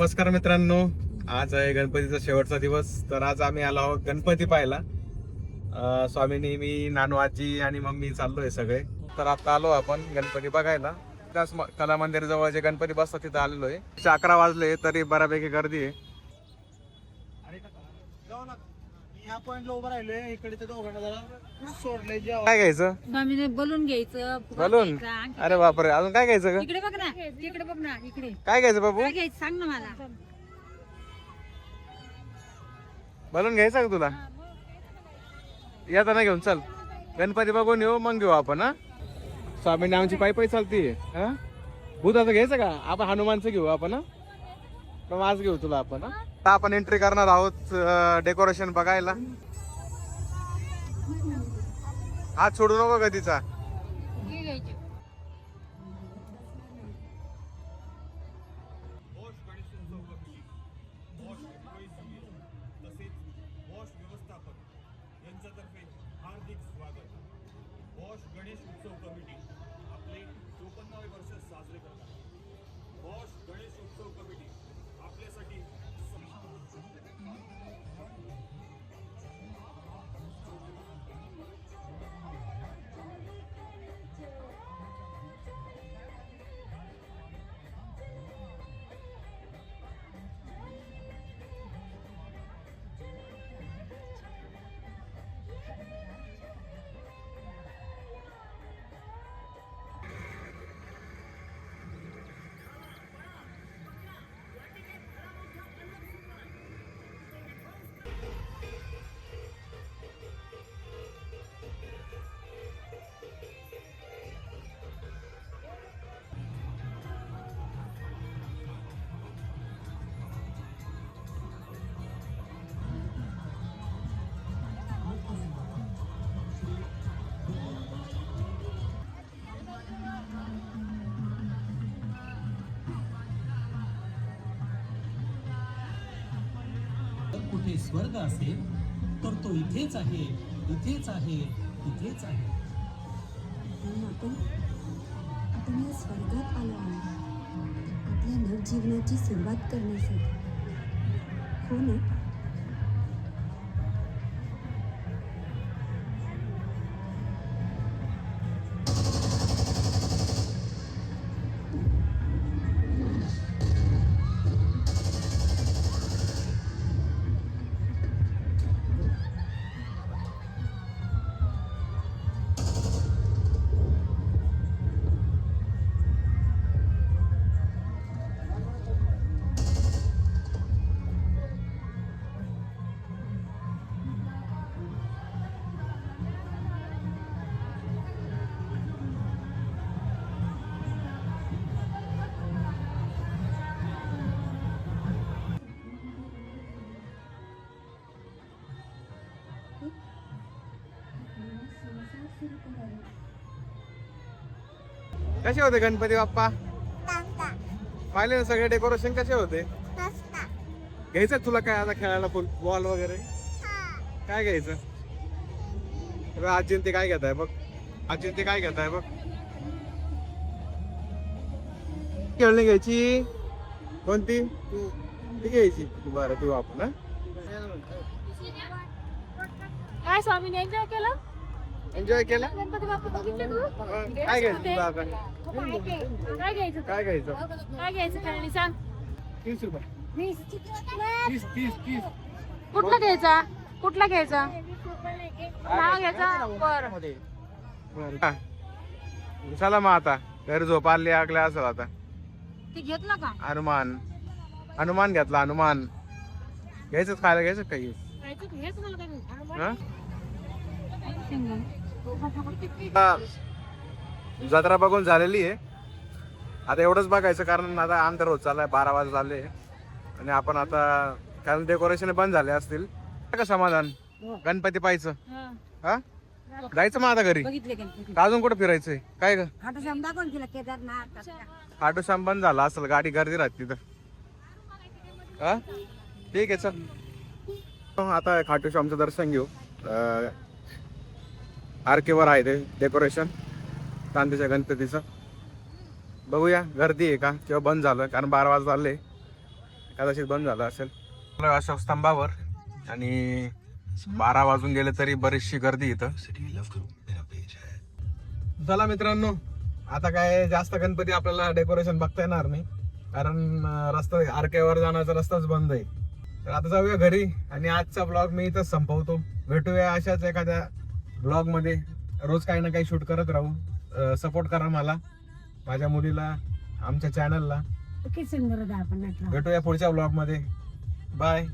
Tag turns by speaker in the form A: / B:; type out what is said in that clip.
A: नमस्कार मित्रांनो. आज आहे गणपतीचा शेवटचा दिवस. तर आज आम्ही आलो आहोत गणपती पाहायला. स्वामीनी मी नानू आजी आणि मम्मी चाललोय सगळे. तर आता आलो आपण गणपती बघायला. त्याच म- कला मंदिर जवळ जे गणपती बसतात तिथं आलेलो आहे अकरा वाजले तरी बऱ्यापैकी गर्दी आहे.
B: ह्या पॉइंटला उभं राहिलोय. इकडे ते दोघांना जरा सोडलंय जेव्हा
A: काय घ्यायचं
C: स्वामीने बोलून घ्यायचं. फुगा
A: बलून
C: घ्यायचा,
A: अरे बापरे अजून काय घ्यायचं ग?
C: इकडे बघ ना इकडे बघ ना इकडे.
A: काय घ्यायचं बाबू?
C: काय घ्यायचं सांग ना मला.
A: बलून घ्यायचं का तुला? येताना घेऊन चल. गणपती बघून येऊ मग घेऊ आपण हा? स्वामीने आमची पायी पायी चालते हा? भूताचं घ्यायचं का? आपण हनुमानचं घेऊ आपण हा? मग आज घेऊ तुला आपण हा? आता आपण एंट्री करणार आहोत डेकोरेशन बघायला. हात सोडू नको कधीचा
D: कुठे स्वर्ग असेल तर तो इथेच आहे इथेच आहे इथेच आहे.
E: आपण आपण या स्वर्गात आलो आहोत. आपल्या नवजीवनाची सुरुवात करण्यासाठी. हो ना?
A: कसे होते गणपती बाप्पा? पाहिले ना सगळे डेकोरेशन कसे होते? घ्यायचं का तुला काय आता खेळायला फुल बॉल वगैरे? काय घ्यायचं? बघ, आजी ते काय घेत आहे बघ. आजी ते काय घेत आहे बघ. खेळणी घ्यायची. कोणती? ती. घ्यायची. बरं ती आपण
C: काय स्वामीने एन्जॉय केलं?
A: एन्जॉय केला? काय घ्यायचं
C: काय घ्यायचं?
A: काय घ्यायचं?
C: काय घ्यायचं सांग.
A: तीस रुपये. तीस तीस तीस.
C: कुठला घ्यायचा? कुठला घ्यायचा? नाव घ्यायचा? बरं.
A: चला मग आता. घरी झोप आली आगल्या असेल आता.
C: ते घेतलं का?
A: हनुमान. हनुमान घेतला हनुमान. घ्यायचं खायला घ्यायचं काही?
C: घ्यायचं
A: जत्रा बघून झालेली आहे. आता एवढंच बघायचं कारण आता अंतर होत चाललाय बारा वाजता झाले आणि आपण आता कारण डेकोरेशन बंद झाले असतील. का समाधान? गणपती पाहायचं.
C: हा.
A: हा जायचं मग आता घरी. अजून कुठं फिरायचंय? काय ग? शाम बंद झाला असेल गाडी गर्दी राहते तिथं. हा? ठीक आहे चल. आता खाटू श्यामचं दर्शन घेऊ. आरकेवर आहे ते डेकोरेशन चांदीच्या गणपतीचं. बघूया गर्दी आहे का? किंवा बंद झालं कारण बारा वाजता झाले कदाचित बंद झालं असेल. अशोक स्तंभावर आणि बारा वाजून गेले तरी बरीचशी गर्दी इथं. चला मित्रांनो आता काय जास्त गणपती आपल्याला डेकोरेशन बघता येणार नाही. कारण रस्ता आरकेवर जाण्याचा रस्ताच बंद आहे. तर आता जाऊया घरी आणि आजचा ब्लॉग मी इथंच संपवतो. भेटूया अशाच एखाद्या ब्लॉगमध्ये रोज काही ना काही शूट करत राहू. सपोर्ट करा मला माझ्या मुलीला आमच्या चॅनलला
C: आपण
A: भेटूया पुढच्या ब्लॉगमध्ये बाय